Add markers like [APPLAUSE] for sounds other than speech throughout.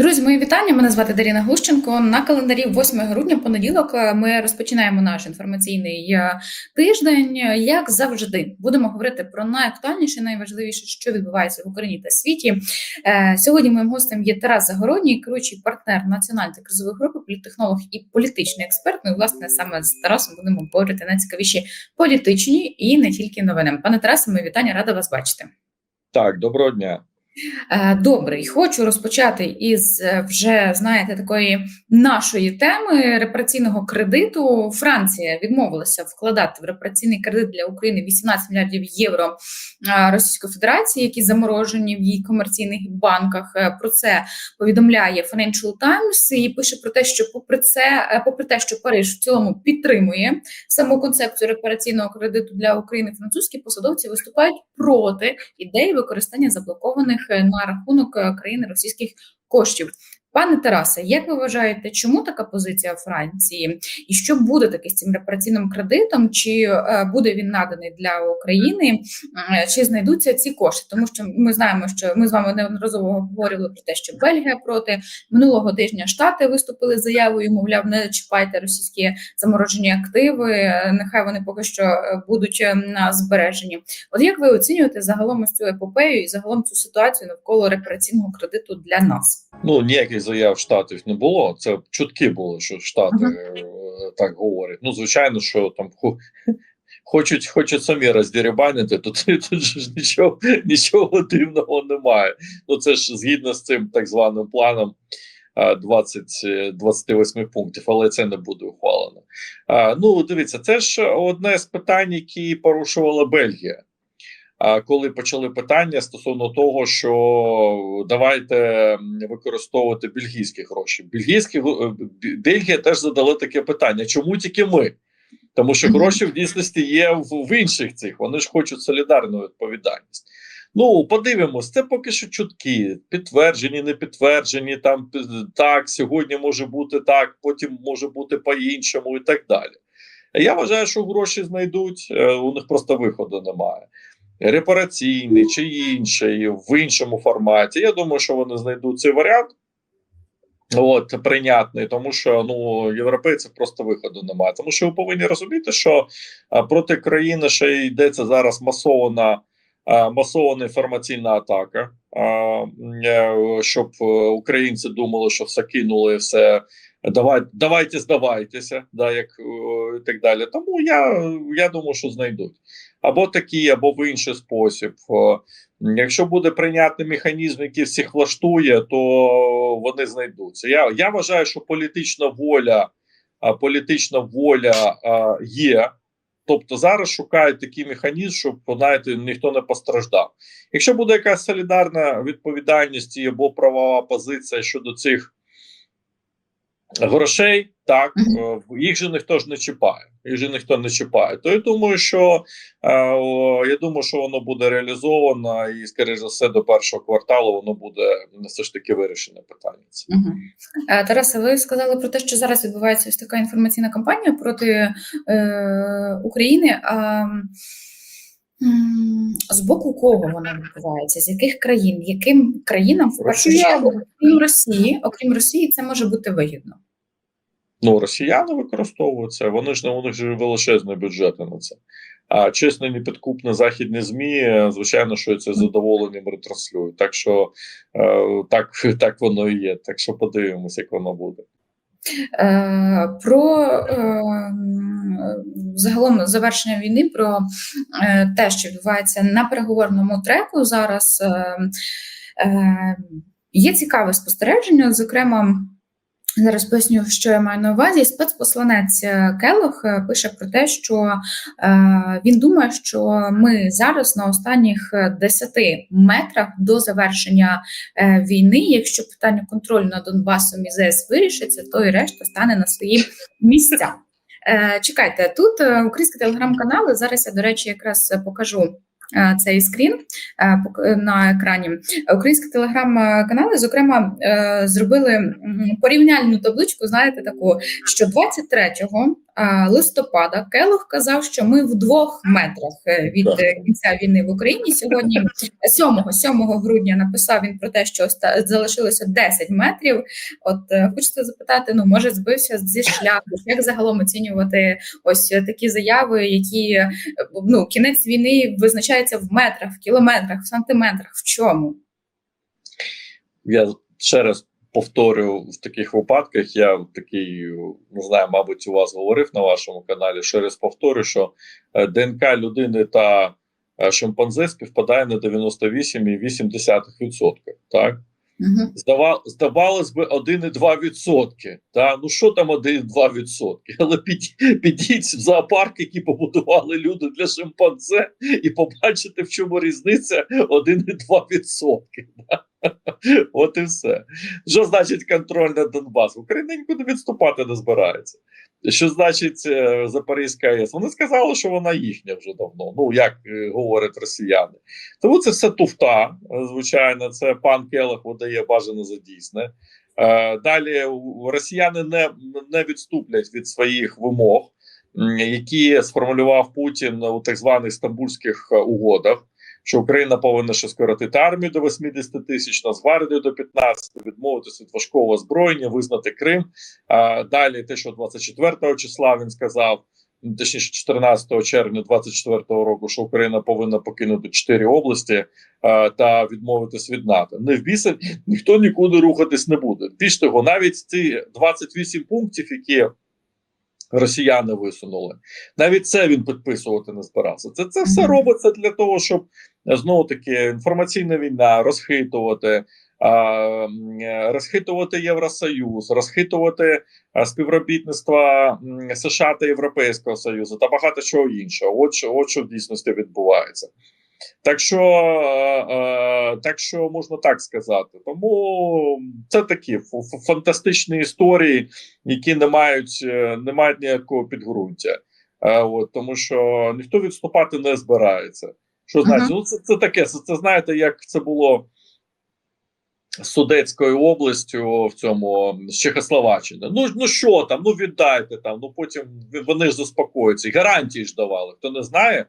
Друзі, мої вітання. Мене звати Даріна Глущенко. На календарі 8 грудня, понеділок, ми розпочинаємо наш інформаційний е, тиждень. Як завжди, будемо говорити про найактуальніше, найважливіше, що відбувається в Україні та світі. Е, Сьогодні моїм гостем є Тарас Загородній, керуючий партнер національної кризової групи, політтехнолог і політичний експерт. Ну і власне саме з Тарасом будемо говорити найцікавіші політичні і не тільки новини. Пане Тарасе, мої вітання, рада вас бачити. Так, доброго дня. Е, Добре, і хочу розпочати із е, вже знаєте такої нашої теми репараційного кредиту. Франція відмовилася вкладати в репараційний кредит для України 18 мільярдів євро е, Російської Федерації, які заморожені в її комерційних банках. Про це повідомляє Financial Times і пише про те, що попри це, попри те, що Париж в цілому підтримує саму концепцію репараційного кредиту для України, французькі посадовці виступають проти ідеї використання заблокованих е, на рахунок е, країни російських коштів. Пане Тарасе, як ви вважаєте, чому така позиція Франції, і що буде таке з цим репараційним кредитом? Чи е, буде він наданий для України, е, чи знайдуться ці кошти? Тому що ми знаємо, що ми з вами неодноразово говорили про те, що Бельгія проти минулого тижня Штати виступили з заявою, мовляв, не чіпайте російські заморожені активи, е, нехай вони поки що будуть на збереженні. От як ви оцінюєте загалом ось цю епопею і загалом цю ситуацію навколо репараційного кредиту для нас? Ну ніяких заяв штатів не було. Це чутки були, що штати е, так говорять. Ну, звичайно, що там хочуть, хочуть самі роздерибанити, то тут, тут ж нічого, нічого дивного немає. Ну це ж згідно з цим так званим планом. е, 20, е, 28 пунктів, але це не буде ухвалено. Ну, дивіться, це ж одне з питань, які порушувала Бельгія. Коли почали питання стосовно того, що давайте використовувати бельгійські гроші, бельгійські е, Бельгія теж задала таке питання: чому тільки ми? Тому що гроші в дійсності є в, в інших цих. Вони ж хочуть солідарну відповідальність. Ну, подивимось, це поки що чутки, підтверджені, не підтверджені. Там так, сьогодні може бути так, потім може бути по-іншому і так далі. Я вважаю, що гроші знайдуть, е, у них просто виходу немає репараційний чи інший в іншому форматі. Я думаю, що вони знайдуть цей варіант. От прийнятний, тому що ну європейців просто виходу немає. Тому що ви повинні розуміти, що а, проти країни ще йдеться зараз масована а, масована інформаційна атака, а, е, щоб е, українці думали, що все кинули, все давай, давайте здавайтеся, да, як і так далі. Тому я, я думаю, що знайдуть або такий, або в інший спосіб. Якщо буде прийнятний механізм, який всіх влаштує, то вони знайдуться. Я, я вважаю, що політична воля, політична воля є. Тобто зараз шукають такий механізм, щоб знаєте, ніхто не постраждав. Якщо буде якась солідарна відповідальність або правова позиція щодо цих грошей, так е, їх же ніхто ж не чіпає. Їх же ніхто не чіпає. То я думаю, що е, я думаю, що воно буде реалізовано, і скоріш за все до першого кварталу воно буде все ж таки вирішене питання. Угу. Тарасе, ви сказали про те, що зараз відбувається ось така інформаційна кампанія проти е, України. А, з боку кого вона відбувається? З яких країн? Яким країнам в першу чергу, окрім Росії, окрім Росії, це може бути вигідно? Ну, росіяни використовують це, вони ж не у них же величезні бюджети на це. А чесно, непідкупні західні ЗМІ, звичайно, що це задоволенням ретранслюють. Так що е, так, так воно і є. Так що подивимось, як воно буде. Е, Про е, загалом завершення війни, про е, те, що відбувається на переговорному треку зараз. Є цікаве спостереження, зокрема. Зараз поясню, що я маю на увазі. Спецпосланець е, Келлог е, пише про те, що е, він думає, що ми зараз на останніх е, 10 метрах до завершення війни. Якщо питання контролю над Донбасом і ЗС вирішиться, то і решта стане на свої місця. Чекайте, тут українські телеграм-канали. Зараз я, до речі, якраз покажу. Е, Цей скрін е, пок- на екрані українські телеграм-канали, зокрема, е, зробили порівняльну табличку. Знаєте, таку що 23 а, листопада Келох казав, що ми в двох метрах е, від е, кінця війни в Україні. Сьогодні 7, 7 грудня написав він про те, що залишилося 10 метрів. От е, хочеться запитати: ну може збився зі шляху? Як загалом оцінювати ось такі заяви, які ну кінець війни визначається в метрах, в кілометрах, в сантиметрах? В чому? Я ще раз повторю в таких випадках. Я такий не знаю, мабуть, у вас говорив на вашому каналі. Ще раз повторю, що е, ДНК людини та е, шимпанзе співпадає на 98,8%. Так Угу. Здава, здавалось би 1,2%. Та? Ну що там 1,2%? Але під, підіть в зоопарк, які побудували люди для шимпанзе, і побачите, в чому різниця 1,2%. Да? [LAUGHS] От і все. Що значить контроль над Донбас? Україна нікуди відступати не збирається. Що значить е, Запорізька АЕС? Вони сказали, що вона їхня вже давно. Ну як е, говорять росіяни. Тому це все туфта. е, Звичайно, це пан Келах видає бажане за дійсне. Далі росіяни не, не відступлять від своїх вимог, які сформулював Путін у так званих стамбульських угодах. Що Україна повинна ще скоротити армію до 80 тисяч, Нацгвардію до 15, відмовитися від важкого озброєння, визнати Крим. А далі, те, що 24 числа він сказав, ну, точніше, 14 червня 24 року, що Україна повинна покинути 4 області а, та відмовитись від НАТО. Не в біса ніхто нікуди рухатись не буде. Більш того, навіть ці 28 пунктів, які росіяни висунули, навіть це він підписувати не збирався. Це, це все робиться для того, щоб знову таки інформаційна війна розхитувати. Розхитувати Євросоюз, розхитувати а, співробітництво США та Європейського Союзу та багато чого іншого. От що, от що в дійсності відбувається. Так що, е, е, так що можна так сказати. Тому це такі фантастичні історії, які не мають, е, не мають ніякого підґрунтя. От, тому що ніхто відступати не збирається. Що значить? Ну, це, це таке, це, це знаєте, як це було Судецькою областю в цьому з Чехословаччини. Ну ну що там, ну віддайте там. Ну потім вони заспокояться. Гарантії ж давали. Хто не знає,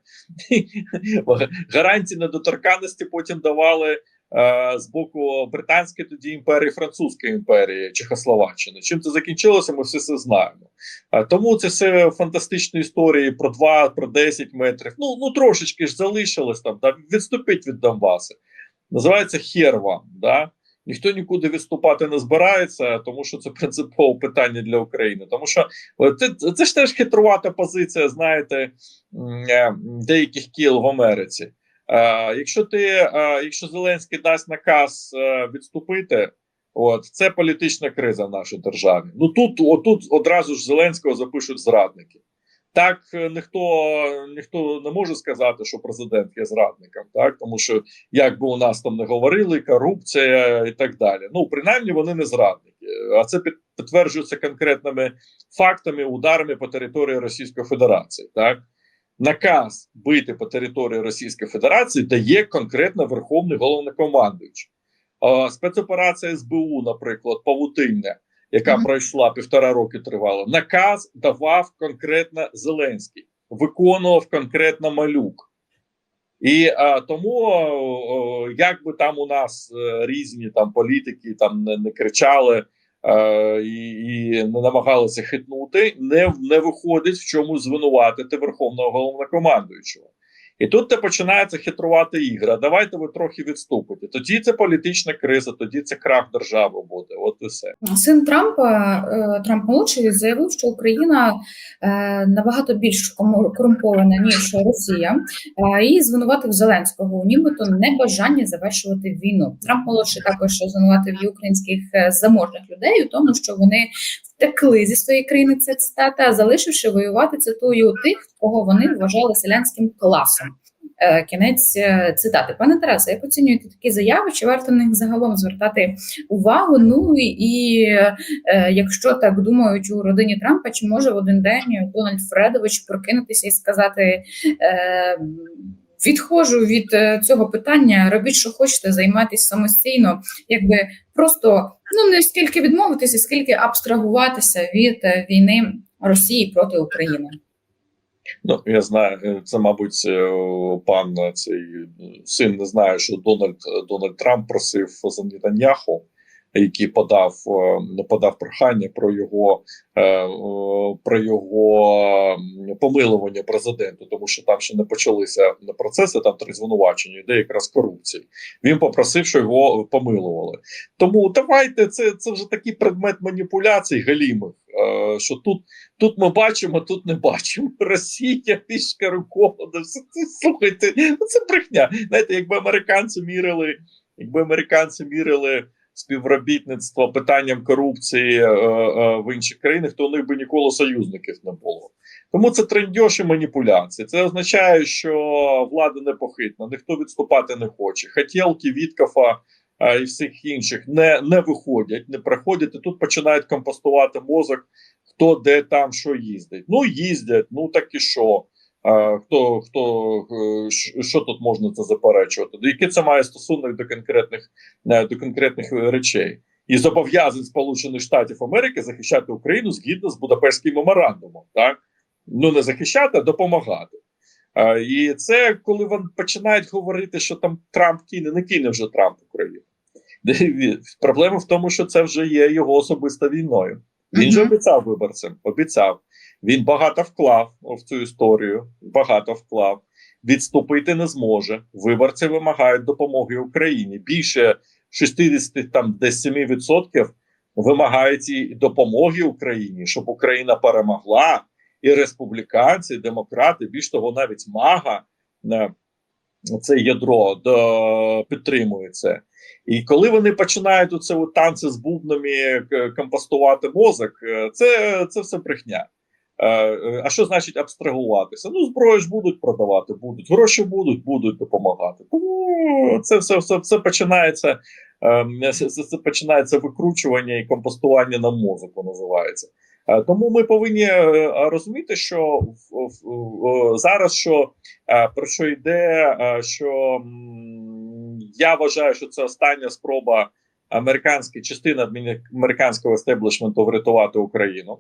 [LAUGHS] гарантії недоторканності потім давали е, з боку британської тоді імперії, французької імперії Чехословаччини. Чим це закінчилося, ми всі це знаємо. Е, тому це все фантастичні історії про 2, про 10 метрів. Ну ну трошечки ж залишилось там. Да, відступіть від Донбасу. Називається хер вам, да. Ніхто нікуди відступати не збирається, тому що це принципове питання для України. Тому що е, це, це ж теж хитрувата позиція, знаєте, е, деяких кіл в Америці. Е, якщо ти, якщо Зеленський дасть наказ відступити, от це політична криза в нашій державі. Ну тут, отут одразу ж Зеленського запишуть зрадники. Так е, ніхто ніхто не може сказати, що президент є зрадником, так тому що як би у нас там не говорили, корупція і так далі. Ну принаймні вони не зрадники, а це підтверджується конкретними фактами, ударами по території Російської Федерації. Так наказ бити по території Російської Федерації дає конкретно Верховний головнокомандуючий. Спецоперація СБУ, наприклад, павутиння, яка Мгм. пройшла півтора роки тривала. Наказ давав конкретно Зеленський, виконував конкретно малюк. І а, тому, о, як би там у нас е, різні там політики там не, не кричали е, і, і не намагалися хитнути, не, не виходить в чомусь звинуватити верховного головнокомандуючого. І тут те починається хитрувати ігри. Давайте ви трохи відступите. Тоді це політична криза, тоді це крах держави буде. От і все. Син Трампа е, Трамп молодший заявив, що Україна е, набагато більш корумпована ніж Росія, е, і звинуватив Зеленського у нібито небажання завершувати війну. Трамп молодший також звинуватив і українських заможних людей у тому, що вони втекли зі своєї країни. Це цитата, залишивши воювати цитую тих, кого вони вважали селянським класом. Е, Кінець е, цитати. Пане Тарасе, як оцінюєте такі заяви? Чи варто на них загалом звертати увагу? Ну і, е, якщо так думають у родині Трампа, чи може в один день Дональд Фредович прокинутися і сказати: відходжу від цього питання, робіть, що хочете, займайтесь самостійно, якби просто ну не скільки відмовитися, скільки абстрагуватися від е, війни Росії проти України. Ну я знаю, е, це мабуть е, пан цей син не знає, що Дональд Дональд Трамп просив за Нетаньяху, який подав е, подав прохання про його е, про його помилування президенту, тому що там ще не почалися процеси. Там три звинувачення, де якраз корупції. Він попросив, що його помилували. Тому давайте це це вже такий предмет маніпуляцій галімих. е, Що тут тут ми бачимо, тут не бачимо. [LAUGHS] Росія пішка це слухайте, ну це брехня. Знаєте, якби американці мірили, якби американці мірили співробітництво питанням корупції е, е, в інших країнах, то у них би ніколи союзників не було. Тому це трендьош і маніпуляції. Це означає, що влада непохитна, ніхто відступати не хоче. Хотілки Віткафа а, і всіх інших не, не виходять, не приходять, і тут починають компостувати мозок, хто де там що їздить. Ну, їздять, ну так і що. Хто хто е, що тут можна це заперечувати? До який це має стосунок до конкретних е, до конкретних е, речей і зобов'язань Сполучених Штатів Америки захищати Україну згідно з Будапештським меморандумом, так ну не захищати, а допомагати. І це коли вони починають говорити, що там Трамп кине, не кине вже Трамп Україну. Проблема в тому, що це вже є його особиста війною. Він же обіцяв виборцям, обіцяв. Він багато вклав в цю історію, багато вклав. Відступити не зможе. Виборці вимагають допомоги Україні. Більше 60 там десь 7% вимагають допомоги Україні, щоб Україна перемогла. І республіканці, і демократи, більш того, навіть мага е, це ядро до, підтримує це. І коли вони починають оце от танці з бубнами компостувати мозок, е, це, це все брехня. Е, е, А що значить абстрагуватися? Ну, зброю ж будуть продавати, будуть, гроші будуть, будуть допомагати. Тому це все, все, все починається. ем, Це, починається викручування і компостування на мозоку, називається. Е, Тому ми повинні розуміти, що зараз що про що йде, що я вважаю, що це остання спроба американської частини американського естеблішменту врятувати Україну.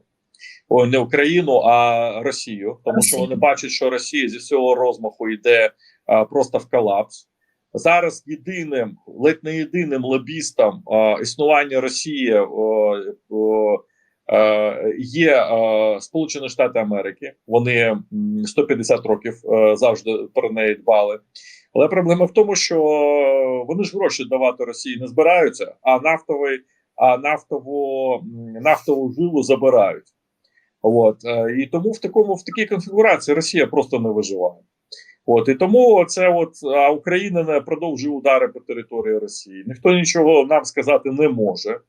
О, не Україну, а Росію, тому що вони бачать, що Росія зі всього розмаху йде а, просто в колапс. Зараз єдиним, ледь не єдиним лобістом а, існування Росії о, е, є е, Сполучені Штати Америки. Вони м, 150 років е, завжди про неї дбали. Але проблема в тому, що вони ж гроші давати Росії не збираються, а нафтовий, а нафтову, нафтову жилу забирають. От е, і тому в такому в такій конфігурації Росія просто не виживає. От і тому це от а Україна не продовжує удари по території Росії. Ніхто нічого нам сказати не може.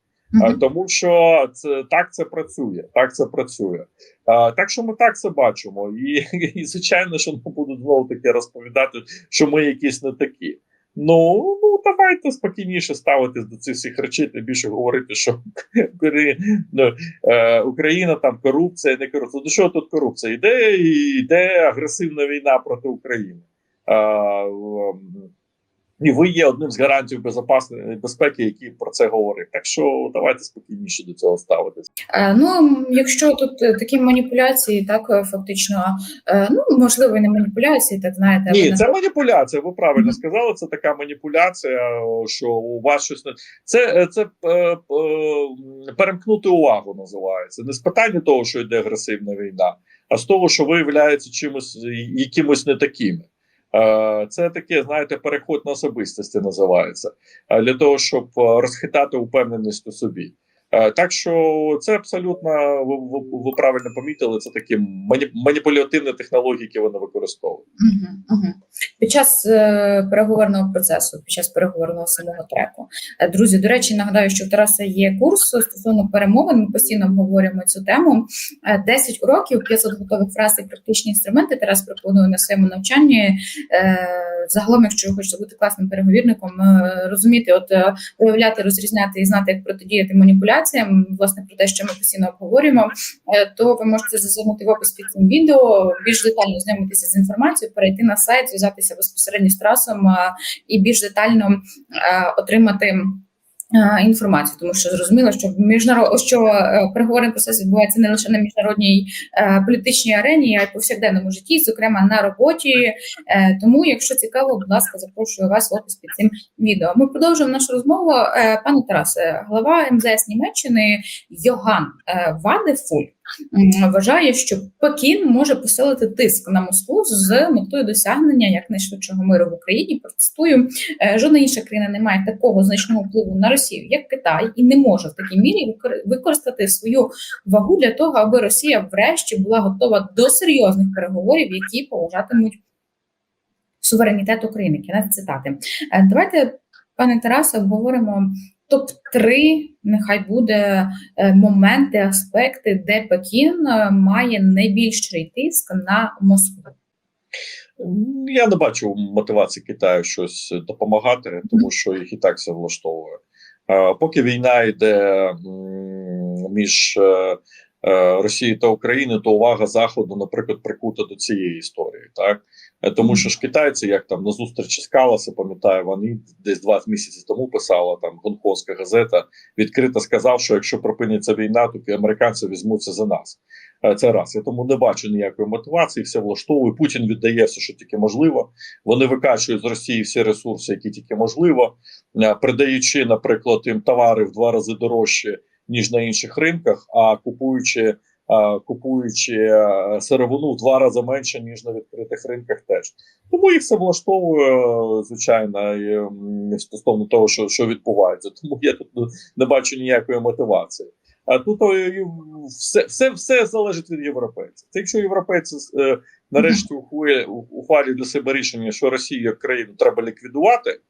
А, Мгм. тому що це так це працює. Так це працює. А, так що ми так це бачимо, і, [LAUGHS] і звичайно, що нам будуть знову таки розповідати, що ми якісь не такі. Ну, ну давайте спокійніше ставитись до цих всіх речей, та більше говорити, що [LAUGHS] ну, е, Україна там корупція, не корупція. До чого тут корупція? Йде йде агресивна війна проти України. Е, і ви є одним з гарантів безпеки, які про це говорить. Так що давайте спокійніше до цього ставитися. Е, Ну, якщо тут е, такі маніпуляції, так е, фактично, е, ну можливо, і не маніпуляції, так знаєте, Ні, вони- це маніпуляція. Ви правильно Мгм. сказали. Це така маніпуляція, що у вас щось не це, це е, е, перемкнути увагу називається. Не з питання того, що йде агресивна війна, а з того, що виявляється чимось якимось не такими. Е, Це таке, знаєте, переход на особистості називається е, для того, щоб е, розхитати упевненість у собі. Е, Так що це абсолютно ви, ви, ви правильно помітили. Це такі мані, маніпулятивні технології, які вони використовують. Мгм, мгм. Під час е, переговорного процесу, під час переговорного самого треку. Е, Друзі, до речі, нагадаю, що в Тараса є курс стосовно перемовин. Ми постійно обговорюємо цю тему. Е, 10 уроків, 500 готових фраз і практичні інструменти. Тарас пропонує на своєму навчанні. Е, Загалом, якщо ви хочете бути класним переговірником, е, розуміти, от е, виявляти, розрізняти і знати, як протидіяти маніпуляціям, власне, про те, що ми постійно обговорюємо, е, то ви можете зазирнути в опис під цим відео, більш детально знайомитися з інформацією, перейти на сайт, зв'язатися безпосередньо з Тарасом е, і більш детально е, отримати. Інформацію, тому що зрозуміло, що міжнарод що е, переговорний процес відбувається не лише на міжнародній е, політичній арені, а й повсякденному житті, зокрема на роботі. Е, Тому, якщо цікаво, будь ласка, запрошую вас в опис під цим відео. Ми продовжуємо нашу розмову. Е, Пане Тарасе, глава МЗС Німеччини Йоган Вадефуль вважає, що Пекін може посилити тиск на Москву з метою досягнення якнайшвидшого миру в Україні. Протестую, Е, жодна інша країна не має такого значного впливу на Росію, як Китай, і не може в такій мірі використати свою вагу для того, аби Росія врешті була готова до серйозних переговорів, які поважатимуть суверенітет України. Кінець цитати. Е, Давайте, пане Тарасе, обговоримо топ 3 нехай буде е, моменти, аспекти, де Пекін е, має найбільший тиск на Москву. Я не бачу мотивації Китаю щось допомагати, тому що їх і так все влаштовує. Поки війна йде між е, Росією та Україною, то увага Заходу, наприклад, прикута до цієї історії. Так тому що ж китайці, як там на зустрічі з Каласи, пам'ятаю, вони десь два місяці тому писала там гонконгська газета, відкрито сказав, що якщо припиниться війна, то американці візьмуться за нас. Е, Це раз. Я тому не бачу ніякої мотивації, все влаштовує. Путін віддає все, що тільки можливо. Вони викачують з Росії всі ресурси, які тільки можливо, е, придаючи, наприклад, їм товари в два рази дорожче, ніж на інших ринках, а купуючи. Е, Купуючи е, сировину в два рази менше ніж на відкритих ринках, теж тому їх це влаштовує е, звичайно стосовно того, що, що відбувається. Тому я тут не- бачу ніякої мотивації. А тут все, все, все залежить від європейців. Це якщо європейці е, нарешті ухвалюють ухвалюють для себе рішення, що Росію як країну треба ліквідувати,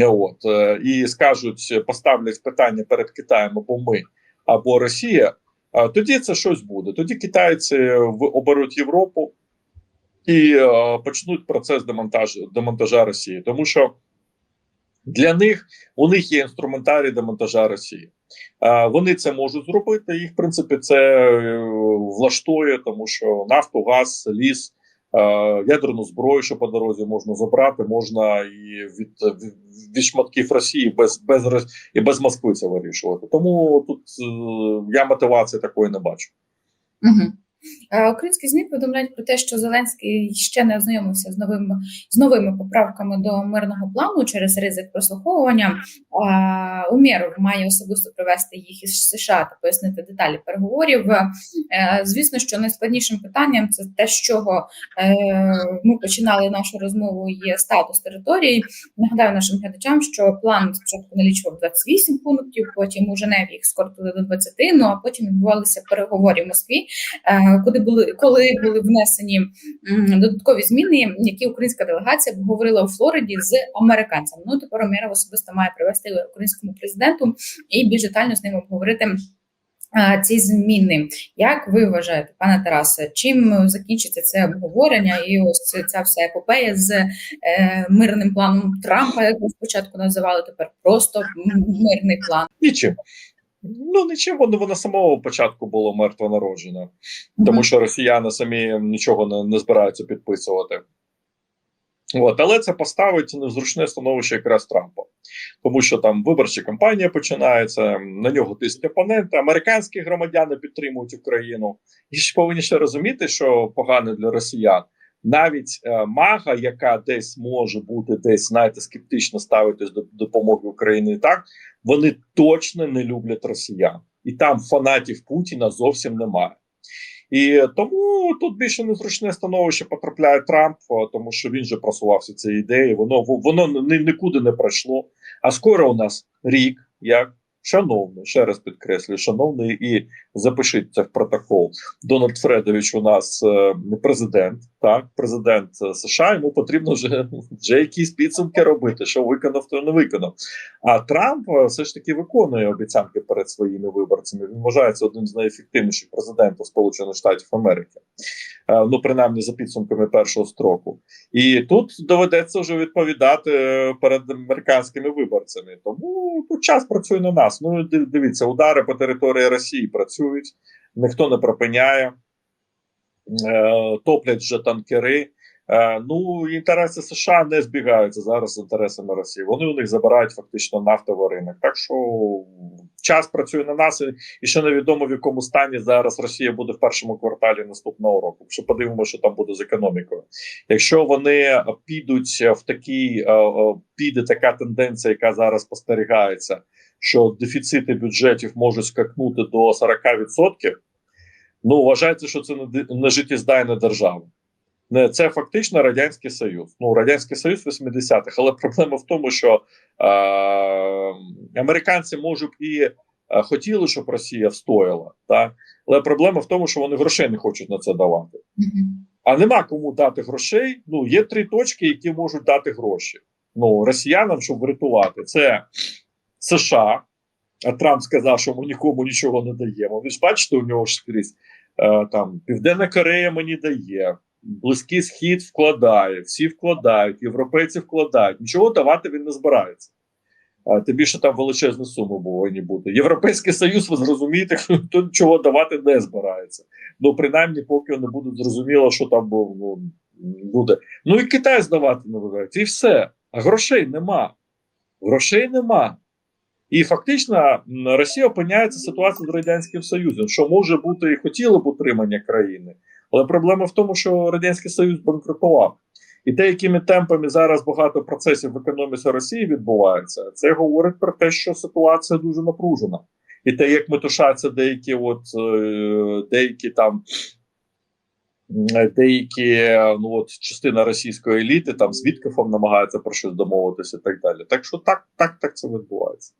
е, от е, і скажуть, поставлять питання перед Китаєм або ми, або Росія. Тоді це щось буде. Тоді китайці оберуть Європу і е, почнуть процес демонтажу демонтажа Росії, тому що для них у них є інструментарій демонтажа Росії. Вони це можуть зробити. Їх в принципі це е, влаштує, тому що нафту, газ, ліс, ядерну зброю, що по дорозі можна забрати, можна і від, від, шматків Росії без без і без Москви це вирішувати. Тому тут е, я мотивації такої не бачу. Угу. Українські ЗМІ повідомляють про те, що Зеленський ще не ознайомився з новими з новими поправками до мирного плану через ризик прослуховування. А, Умєров має особисто привести їх із США та пояснити деталі переговорів. Е, Звісно, що найскладнішим питанням це те, з чого е, ми починали нашу розмову. Є статус території. Нагадаю нашим глядачам, що план спочатку налічував 28 пунктів, потім у Женеві їх скоротили до 20, Ну а потім відбувалися переговори в Москві е, куди були коли були внесені додаткові зміни, які українська делегація обговорила у Флориді з американцями. Ну тепер Омєров особисто має привести українському президенту і більш детально з ним обговорити. Ці зміни, як ви вважаєте, пане Тарасе, чим закінчиться це обговорення і ось ця вся епопея з е, мирним планом Трампа, як ви спочатку називали, тепер просто мирний план? Нічим. Ну нічим, воно воно з самого початку було мертво народжено, тому що росіяни самі нічого не, не збираються підписувати. От, але це поставить в зручне становище якраз Трампа, тому що там виборча кампанія починається, на нього тиск опоненти, американські громадяни підтримують Україну. І ж повинні ще розуміти, що погано для росіян. Навіть е, мага, яка десь може бути десь, знаєте, скептично ставитись до допомоги Україні, так вони точно не люблять росіян, і там фанатів Путіна зовсім немає. І тому тут більше незручне становище потрапляє Трамп, тому що він же просувався цією ідеєю. Воно воно нікуди не пройшло. А скоро у нас рік, як шановний, ще раз підкреслюю, шановний, і запишіть це в протокол. Дональд Фредович у нас е, президент, так, президент е, США. Йому потрібно вже, вже якісь підсумки робити, що виконав, то не виконав. А Трамп е, все ж таки виконує обіцянки перед своїми виборцями. Він вважається одним з найефективніших президентів Сполучених Штатів Америки. Ну, принаймні за підсумками першого строку, і тут доведеться вже відповідати перед американськими виборцями. Тому тут час працює на нас. Ну дивіться, удари по території Росії працюють, ніхто не припиняє, е, топлять вже танкери. Е, ну, інтереси США не збігаються зараз з інтересами Росії. Вони у них забирають фактично нафтовий ринок. Так що час працює на нас, і- ще невідомо в якому стані зараз Росія буде в першому кварталі наступного року. Що подивимося, що там буде з економікою. Якщо вони підуть в такий, е, е, піде така тенденція, яка зараз спостерігається, що дефіцити бюджетів можуть скакнути до 40%, ну вважається, що це не життєздайна держава. Не, це фактично Радянський Союз. Ну, Радянський Союз 80-х. Але проблема в тому, що е, американці може б і хотіли, щоб Росія встояла, так? але проблема в тому, що вони грошей не хочуть на це давати. А нема кому дати грошей. Ну, є три точки, які можуть дати гроші. Ну, росіянам, щоб врятувати, це США. А Трамп сказав, що ми нікому нічого не даємо. Ви ж бачите, у нього ж скрізь е, там Південна Корея мені дає, Близький Схід вкладає, всі вкладають, європейці вкладають. Нічого давати він не збирається. Тим більше там величезні суми повинні бути. Європейський Союз, ви зрозумієте, [LAUGHS] хто нічого давати не збирається. Ну, принаймні, поки не буде зрозуміло, що там буде. Ну і Китай здавати не вибирається, і все. А грошей нема. Грошей нема. І фактично Росія опиняється в ситуації з Радянським Союзом, що може бути і хотіло б утримання країни. Але проблема в тому, що Радянський Союз банкрутував. І те, якими темпами зараз багато процесів в економіці Росії відбувається, це говорить про те, що ситуація дуже напружена. І те, як метушаться деякі, от е, деякі там деякі е, ну от частина російської еліти там з Віткафом намагаються про щось домовитися і так далі. Так що так, так, так це відбувається.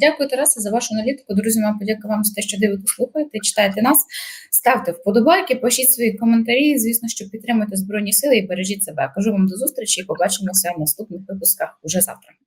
Дякую, Тарасе, за вашу аналітику. Друзі, вам подяка вам за те, що дивитесь, слухаєте, читаєте нас. Ставте вподобайки, пишіть свої коментарі. Звісно, що підтримуйте Збройні Сили і бережіть себе. Кажу вам до зустрічі і побачимося в наступних випусках уже завтра.